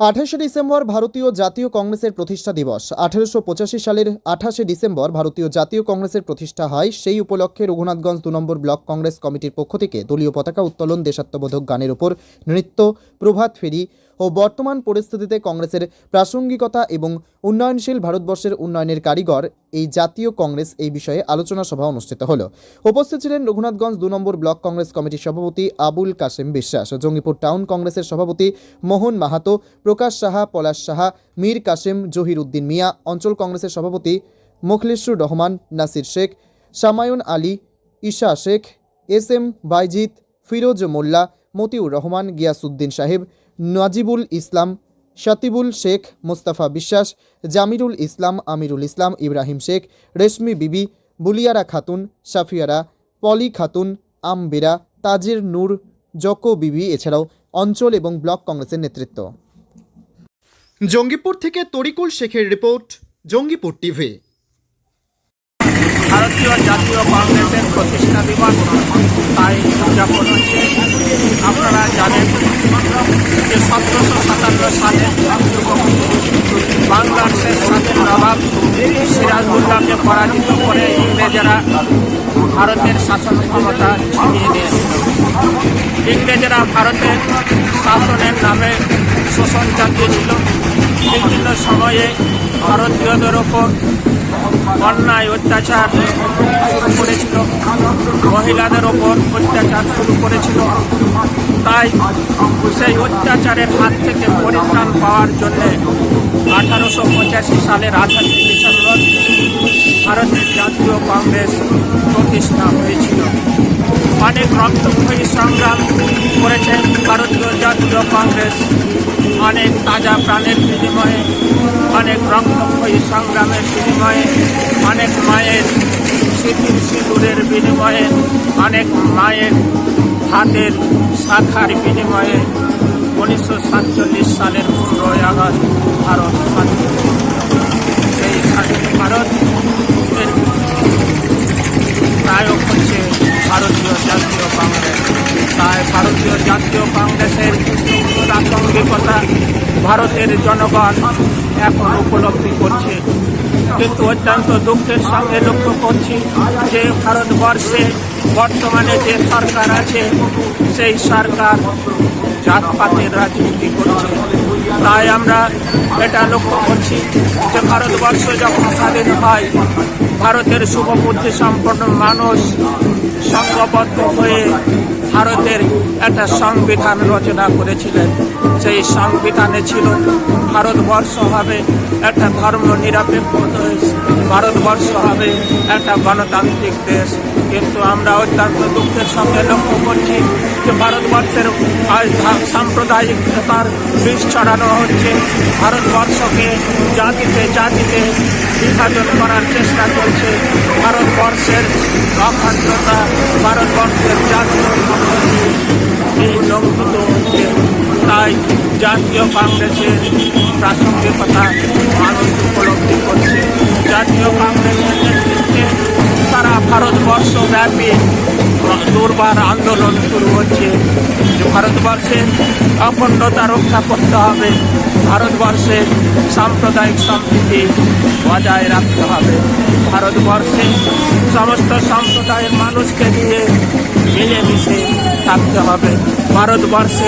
আঠাশে ডিসেম্বর ভারতীয় জাতীয় কংগ্রেসের প্রতিষ্ঠা দিবস। আঠারোশো পঁচাশি সালের আঠাশে ডিসেম্বর ভারতীয় জাতীয় কংগ্রেসের প্রতিষ্ঠা হয়। সেই উপলক্ষে রঘুনাথগঞ্জ দু নম্বর ব্লক কংগ্রেস কমিটির পক্ষ থেকে দলীয় পতাকা উত্তোলন, দেশাত্মবোধক গানের উপর নৃত্য প্রভাত ফেরি ও বর্তমান পরিস্থিতিতে কংগ্রেসের প্রাসঙ্গিকতা এবং উন্নয়নশীল ভারতবর্ষের উন্নয়নের কারিগর এই জাতীয় কংগ্রেস এই বিষয়ে আলোচনা সভা অনুষ্ঠিত হল। উপস্থিত ছিলেন রঘুনাথগঞ্জ দু নম্বর ব্লক কংগ্রেস কমিটির সভাপতি আবুল কাশেম বিশ্বাস, জঙ্গিপুর টাউন কংগ্রেসের সভাপতি মোহন মাহাতো, প্রকাশ সাহা, পলাশ সাহা, মীর কাশেম, জহির উদ্দিন মিয়া, অঞ্চল কংগ্রেসের সভাপতি মুখলিসুর রহমান, নাসির শেখ, সামায়ুন আলী, ঈশা শেখ, এস এম বাইজিৎ, ফিরোজ মোল্লা মতিউর রহমান, গিয়াসউদ্দিন সাহেব, নাজিবুল ইসলাম, শাতিবুল শেখ, মোস্তাফা বিশ্বাস, জামিরুল ইসলাম, আমিরুল ইসলাম, ইব্রাহিম শেখ, রেশমি বিবি, বুলিয়ারা খাতুন সাফিয়ারা পলি খাতুন, আমবেরা, তাজির নূর, জকো বিবি এছাড়াও অঞ্চল এবং ব্লক কংগ্রেসের নেতৃত্ব। জঙ্গিপুর থেকে তরিকুল শেখের রিপোর্ট, জঙ্গিপুর টিভি। ভারতীয় জাতীয় কংগ্রেসের প্রতিষ্ঠা দিবস তাই উদযাপন হচ্ছে। আপনারা জানেন যে সতেরোশো সাতান্ন সালে বাংলার শেষ স্বাধীন নবাব সিরাজউদ্দৌলাকে পরাজিত করে ইংরেজেরা ভারতের শাসন ক্ষমতা ছিনিয়ে নিয়েছিল ইংরেজেরা ভারতের শাসনের নামে শোষণ চালিয়েছিল বিভিন্ন সময়ে ভারতীয়দের ওপর অন্যায়, অত্যাচার শুরু করেছিল। মহিলাদের ওপর অত্যাচার শুরু করেছিল। তাই সেই অত্যাচারের হাত থেকে পরিত্রাণ পাওয়ার জন্য আঠারোশো পঁচাশি সালের আঠাশে ডিসেম্বর ভারতের জাতীয় কংগ্রেস প্রতিষ্ঠা হয়েছিল। অনেক রক্তক্ষয়ী সংগ্রাম করেছেন ভারতীয় জাতীয় কংগ্রেস। অনেক তাজা প্রাণের বিনিময়ে, অনেক রক্তক্ষয়ী সংগ্রামের বিনিময়ে, অনেক মায়ের স্মৃতির সিঁদুরের বিনিময়ে, অনেক মায়ের হাতের শাখার বিনিময়ে উনিশশো সাতচল্লিশ সালের পনেরোই আগস্ট ভারত স্বাধীন। সেই স্বাধীন ভারতের ভারতের জনগণ এখন উপলব্ধি করছে। কিন্তু অত্যন্ত দুঃখের সঙ্গে লক্ষ্য করছি যে ভারতবর্ষে বর্তমানে যে সরকার আছে, সেই সরকার জাতপাতের রাজনীতি করছে। তাই আমরা এটা লক্ষ্য করছি যে ভারতবর্ষ যখন স্বাধীন হয়, ভারতের শুভবুদ্ধি সম্পন্ন মানুষ সংঘবদ্ধ হয়ে ভারতের একটা সংবিধান রচনা করেছিলেন। সেই সংবিধানে ছিল, ভারতবর্ষ হবে একটা ধর্ম নিরপেক্ষ দেশ, ভারতবর্ষ হবে একটা গণতান্ত্রিক দেশ। কিন্তু আমরা অত্যন্ত দুঃখের সঙ্গে লক্ষ্য করছি যে ভারতবর্ষের আজ ধা- সাম্প্রদায়িকতার বিষ ছড়ানো হচ্ছে। ভারতবর্ষকে জাতিতে জাতিতে বিভাজন করার চেষ্টা করছে। জাতীয় কংগ্রেসের প্রাসঙ্গিকতা মানুষ উপলব্ধি করছে। জাতীয় কংগ্রেসের নেতৃত্বে সারা ভারতবর্ষ ব্যাপী দুর্বার আন্দোলন শুরু হচ্ছে। ভারতবর্ষের অখণ্ডতা রক্ষা করতে হবে ভারতবর্ষের সাম্প্রদায়িক সম্প্রীতি বজায় রাখতে হবে। ভারতবর্ষে সমস্ত সম্প্রদায়ের মানুষকে নিয়ে মিলেমিশে থাকতে হবে। ভারতবর্ষে